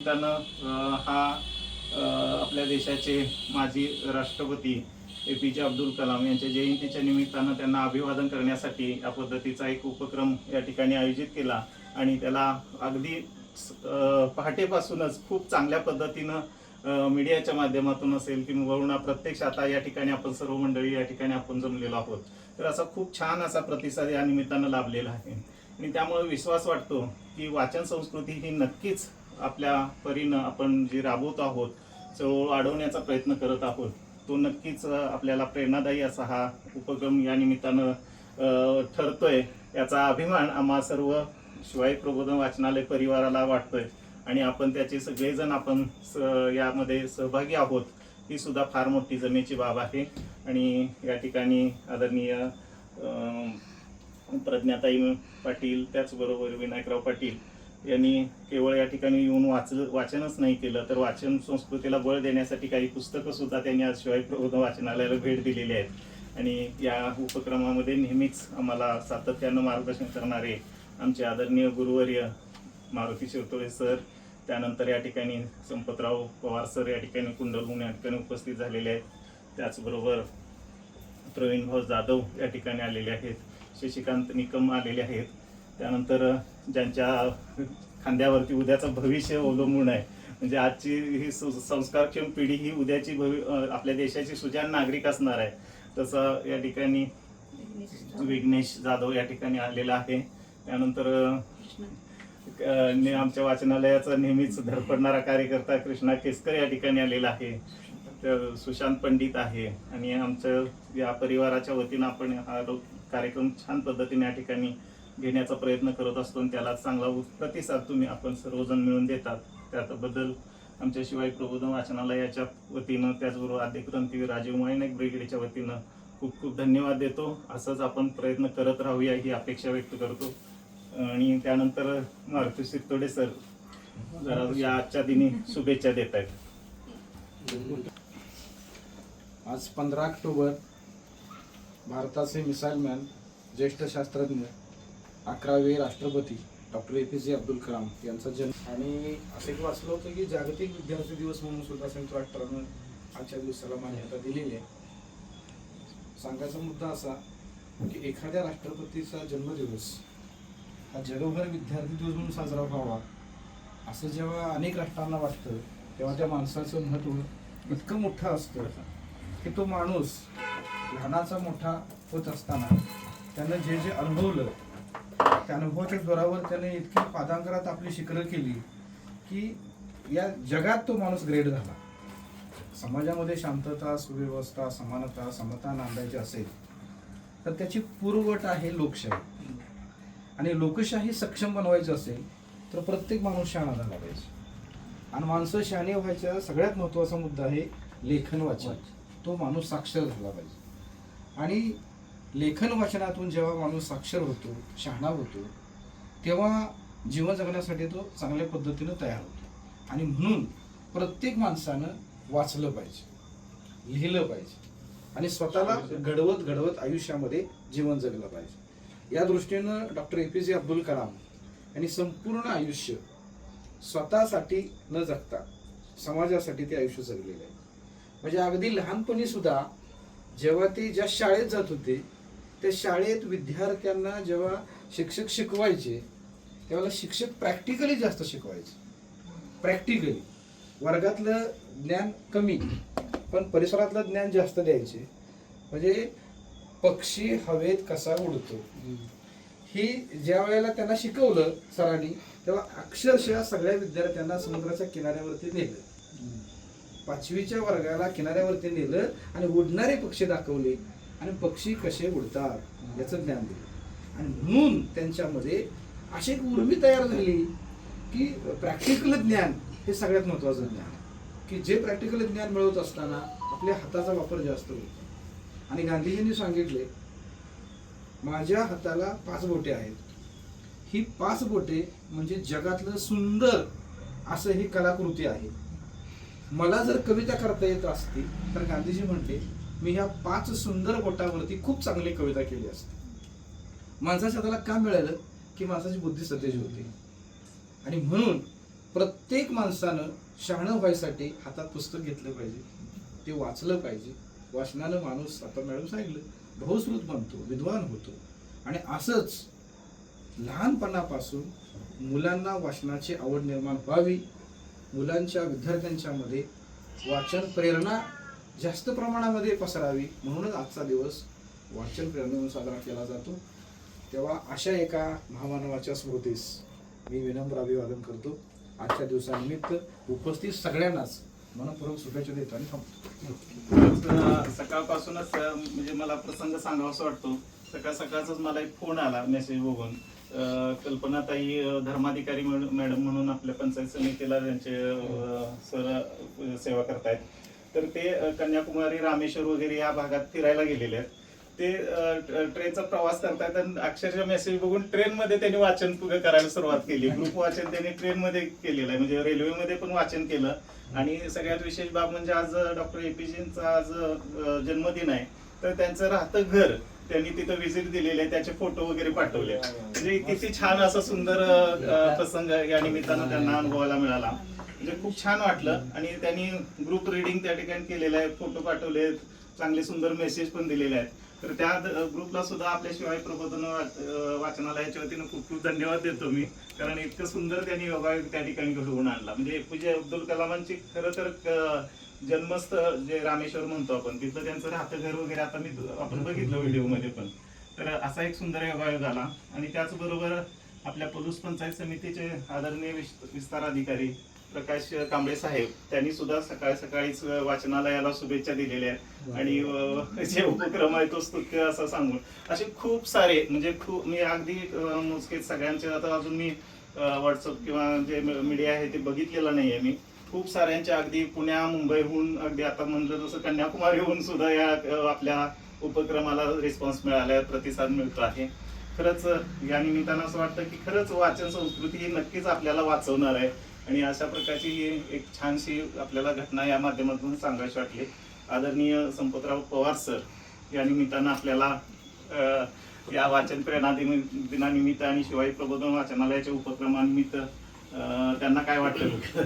हा आपल्या देशाचे माजी राष्ट्रपती ए पी जे अब्दुल कलाम यांच्या जयंतीच्या निमित्तानं त्यांना अभिवादन करण्यासाठी या पद्धतीचा एक उपक्रम या ठिकाणी आयोजित केला. आणि त्याला अगदी पहाटेपासूनच खूप चांगल्या पद्धतीनं मीडियाच्या माध्यमातून असेल किंवा प्रत्यक्ष आता या ठिकाणी आपण सर्व मंडळी या ठिकाणी आपण जमलेलो आहोत. तर असा खूप छान असा प्रतिसाद या निमित्तानं लाभलेला आहे. आणि त्यामुळे विश्वास वाटतो की वाचन संस्कृती ही नक्कीच आपल्या परीनं आपण जी राबवत आहोत चळवळ वाढवण्याचा प्रयत्न करत आहोत तो नक्कीच आपल्याला प्रेरणादायी असा हा उपक्रम या निमित्तानं ठरतोय याचा अभिमान आम्हा सर्व शिवाय प्रबोधन वाचनालय परिवाराला वाटतोय. आणि आपण त्याचे सगळेजण आपण स- यामध्ये सहभागी आहोत ही सुद्धा फार मोठी जमेची बाब आहे. आणि या ठिकाणी आदरणीय प्रज्ञाताई पाटील त्याचबरोबर विनायकराव पाटील यांनी केवळ या ठिकाणी येऊन वाच वाचनच नाही केलं तर वाचन संस्कृतीला बळ देण्यासाठी काही पुस्तकं सुद्धा त्यांनी आज शिवाय प्रबोधन वाचनालयाला भेट दिलेली आहेत. आणि या उपक्रमामध्ये नेहमीच आम्हाला सातत्यानं मार्गदर्शन करणारे आमचे आदरणीय गुरुवर्य मारुती शिरतोळे सर त्यानंतर या ठिकाणी संपतराव पवार सर या ठिकाणी कुंडलहून या ठिकाणी उपस्थित झालेले आहेत. त्याचबरोबर प्रवीण भाऊ जाधव या ठिकाणी आलेले आहेत. शशिकांत निकम आलेले आहेत. त्यानंतर ज्यांच्या खांद्यावरती उद्याचं भविष्य अवलंबून आहे. म्हणजे आजची ही संस्कारक्षम पिढी ही उद्याची भवि आपल्या देशाची सुजाण नागरिक असणार आहे. तसं या ठिकाणी विघ्नेश जाधव या ठिकाणी आलेला आहे. त्यानंतर ने- आमच्या वाचनालयाचा नेहमीच धडपडणारा कार्यकर्ता कृष्णा केसकर या ठिकाणी आलेला आहे. तर सुशांत पंडित आहे. आणि आमचं या परिवाराच्या वतीनं आपण हा कार्यक्रम छान पद्धतीने या ठिकाणी घेण्याचा प्रयत्न करत असतो आणि त्याला चांगला प्रतिसाद तुम्ही आपण सर्वजण मिळून देतात. त्याबद्दल आमच्या शिवाय प्रबोधन वाचनालयाच्या वतीनं त्याचबरोबर आद्य क्रांती राजीव मायनाईक ब्रिगेडच्या वतीनं खूप खूप धन्यवाद देतो. असंच आपण प्रयत्न करत राहूया ही अपेक्षा व्यक्त करतो. आणि त्यानंतर मारुती सिरतोडे सर जरा या आजच्या दिनी शुभेच्छा देत आहेत आज पंधरा ऑक्टोबर भारताचे मिसाईल मॅन ज्येष्ठ शास्त्रज्ञ अकरावे राष्ट्रपती डॉक्टर ए पी जे अब्दुल कलाम यांचा जन्म. आणि असं एक वाचलं होतं की जागतिक विद्यार्थी दिवस म्हणून सुद्धा संयुक्त राष्ट्रानं आजच्या दिवसाला मान्यता दिलेली आहे. सांगायचा मुद्दा असा की एखाद्या राष्ट्रपतीचा जन्मदिवस हा जगभर विद्यार्थी दिवस म्हणून साजरा व्हावा असं जेव्हा अनेक राष्ट्रांना वाटतं तेव्हा त्या माणसाचं महत्त्व इतकं मोठं असतं की तो माणूस लहानाचा मोठा होत असताना त्यानं जे जे अनुभवलं त्या अनुभवाच्या जोरावर त्याने इतकी पादांकरात आपली शिखरं केली की या जगात तो माणूस ग्रेट झाला. समाजामध्ये शांतता सुव्यवस्था समानता समता नांदायची असेल तर त्याची पूर्वट आहे लोकशाही. आणि लोकशाही सक्षम बनवायची असेल तर प्रत्येक माणूस शहाणा झाला पाहिजे. आणि माणसं शहाणे व्हायचा सगळ्यात महत्त्वाचा मुद्दा आहे लेखन वाचन. तो माणूस साक्षर झाला पाहिजे. आणि लेखन वाचनातून जेव्हा माणूस साक्षर होतो शहाणा होतो तेव्हा जीवन जगण्यासाठी तो चांगल्या पद्धतीनं तयार होतो. आणि म्हणून प्रत्येक माणसानं वाचलं पाहिजे लिहिलं पाहिजे आणि स्वतःला घडवत घडवत आयुष्यामध्ये जीवन जगलं पाहिजे. या दृष्टीनं डॉक्टर ए पी जे अब्दुल कलाम यांनी संपूर्ण आयुष्य स्वतःसाठी न जगता समाजासाठी ते आयुष्य जगलेलं आहे. म्हणजे अगदी लहानपणी सुद्धा जेव्हा ते ज्या शाळेत जात होते त्या शाळेत विद्यार्थ्यांना जेव्हा शिक्षक शिकवायचे त्यावेळेला शिक्षक प्रॅक्टिकली जास्त शिकवायचे. प्रॅक्टिकली वर्गातलं ज्ञान कमी पण परिसरातलं ज्ञान जास्त द्यायचे. म्हणजे पक्षी हवेत कसा उडतो. ही ज्या वेळेला त्यांना शिकवलं सरांनी तेव्हा अक्षरशः सगळ्या विद्यार्थ्यांना समुद्राच्या किनाऱ्यावरती नेलं. पाचवीच्या वर्गाला किनाऱ्यावरती नेलं आणि उडणारे पक्षी दाखवले. आणि पक्षी कसे उडतात याचं ज्ञान दिलं. आणि म्हणून त्यांच्यामध्ये अशी एक उर्मी तयार झाली की प्रॅक्टिकल ज्ञान हे सगळ्यात महत्त्वाचं ज्ञान की जे प्रॅक्टिकल ज्ञान मिळवत असताना आपल्या हाताचा वापर जास्त होतो. आणि गांधीजींनी सांगितले माझ्या हाताला पाच बोटे आहेत. ही पाच बोटे म्हणजे जगातलं सुंदर असं ही कलाकृती आहे. मला जर कविता करता येत असती तर गांधीजी म्हणते मी ह्या पाच सुंदर बोटावरती खूप चांगली कविता केली असते. माणसाच्या हाताला का मिळालं? की माणसाची बुद्धी सतेज होती. आणि म्हणून प्रत्येक माणसानं शहाणं व्हायसाठी हातात पुस्तक घेतलं पाहिजे. ते वाचलं पाहिजे. वाचनानं माणूस आता मॅडम सांगितलं बहुश्रुत बनतो विद्वान होतो. आणि असंच लहानपणापासून मुलांना वाचनाची आवड निर्माण व्हावी. मुलांच्या विद्यार्थ्यांच्यामध्ये वाचन प्रेरणा जास्त प्रमाणामध्ये पसरावी म्हणूनच आजचा दिवस वाचन प्रेरणा म्हणून साजरा केला जातो. तेव्हा अशा एका महामानवाच्या स्मृतीस मी विनम्र अभिवादन करतो. आजच्या दिवसानिमित्त उपस्थित सगळ्यांनाच मनपूर्वक शुभेच्छा देतो आणि थांबतो. सकाळपासूनच म्हणजे मला प्रसंग सांगावासा वाटतो. सकाळ सकाळचाच मला एक फोन आला मेसेज बघून. कल्पनाताई धर्माधिकारी मॅडम म्हणून आपल्या पंचायत समितीला त्यांचे सर सेवा करतायत. तर ते कन्याकुमारी रामेश्वर वगैरे या भागात फिरायला गेलेले आहेत. ते ट्रेनचा प्रवास करतायत आणि अक्षरशः मेसेज बघून ट्रेनमध्ये त्यांनी वाचन पुढे करायला सुरुवात केली. ग्रुप वाचन त्यांनी ट्रेनमध्ये केलेलं आहे. म्हणजे रेल्वेमध्ये पण वाचन केलं. आणि सगळ्यात विशेष बाब म्हणजे आज डॉक्टर एपीजींचा आज जन्मदिन आहे. तर त्यांचं राहतं घर. त्यांनी तिथं व्हिजिट दिलेले आहे. त्याचे फोटो वगैरे पाठवले म्हणजे किती छान असं सुंदर प्रसंग या निमित्तानं त्यांना अनुभवायला मिळाला. म्हणजे खूप छान वाटलं. आणि त्यांनी ग्रुप रिडिंग त्या ठिकाणी केलेलं आहे. फोटो पाठवले आहेत चांगले सुंदर मेसेज पण दिलेले आहेत. तर त्या ग्रुपला सुद्धा आपल्या शिवाय प्रबोधन वाचनालयाच्या वतीनं खूप खूप धन्यवाद देतो मी. कारण इतकं सुंदर त्यांनी योगायोग त्या ठिकाणी घडवून आणला. म्हणजे पूजे अब्दुल कलामांची खरं तर जन्मस्थ जे रामेश्वर म्हणतो आपण तिथं त्यांचं राहतं घर वगैरे आता मी आपण बघितलं व्हिडिओमध्ये पण. तर असा एक सुंदर योगायोग आला आणि त्याचबरोबर आपल्या पलूस पंचायत समितीचे आदरणीय विस्तार अधिकारी प्रकाश कांबळे साहेब त्यांनी सुद्धा सकाळी सकाळीच वाचनालयाला शुभेच्छा दिलेल्या आहेत. आणि जे उपक्रम आहे तो स्तुत्य असं सांगून. असे खूप सारे म्हणजे खूप मी अगदी मोजकेच सगळ्यांचे आता अजून मी व्हॉट्सअप किंवा जे मीडिया आहे ते बघितलेलं नाहीये मी. खूप साऱ्यांच्या अगदी पुण्या मुंबईहून अगदी आता म्हणलं जसं कन्याकुमारीहून सुद्धा या आपल्या उपक्रमाला रिस्पॉन्स मिळाला प्रतिसाद मिळतो आहे. खरंच या निमित्तानं असं वाटतं की खरंच वाचन संस्कृती ही नक्कीच आपल्याला वाचवणार आहे. आणि अशा प्रकारची ही एक छानशी आपल्याला घटना या माध्यमातून सांगायची वाटली. आदरणीय संपतराव पवार सर या निमित्तानं आपल्याला या वाचन प्रेरणा दिन दिनानिमित्त आणि शिवाई प्रबोधन वाचनालयाच्या उपक्रमानिमित्त त्यांना काय वाटतं